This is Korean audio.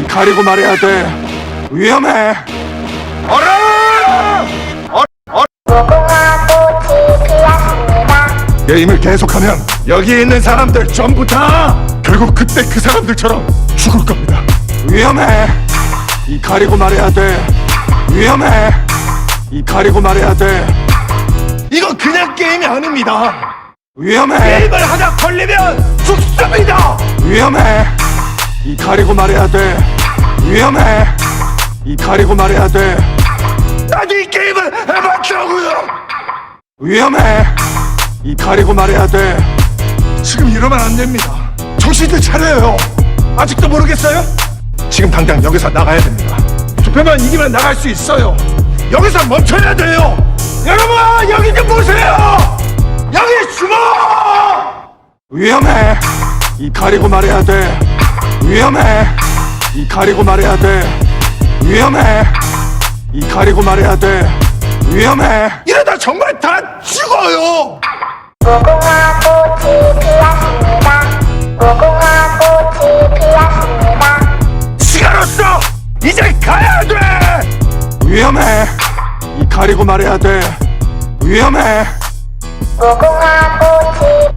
이 가리고 말해야 돼. 위험해. 어라! 어, 어. 게임을 계속하면 여기 있는 사람들 전부 다 결국 그때 그 사람들처럼 죽을 겁니다. 위험해. 이 가리고 말해야 돼. 위험해. 이 가리고 말해야 돼. 이거 그냥 게임이 아닙니다. 위험해. 게임을 하다 걸리면 죽습니다. 위험해. 이 가리고 말해야 돼. 위험해. 이 가리고 말해야 돼. 나도 이 게임을 해봤다고요. 위험해. 이 가리고 말해야 돼. 지금 이러면 안 됩니다. 정신들 차려요. 아직도 모르겠어요? 지금 당장 여기서 나가야 됩니다. 투표만 이기면 나갈 수 있어요. 여기서 멈춰야 돼요. 여러분 여기 좀 보세요. 여기 숨어. 위험해. 이 가리고 말해야 돼. 위험해. 이 가리고 말해야 돼. 위험해. 이 가리고 말해야 돼. 위험해. 이러다 정말 다 죽어요. 무궁화 꽃이 피었습니다. 무궁화 꽃이 피었습니다. 시간 없어! 이제 가야 돼! 위험해! 이 가리고 말해야 돼. 위험해! 무궁화 꽃이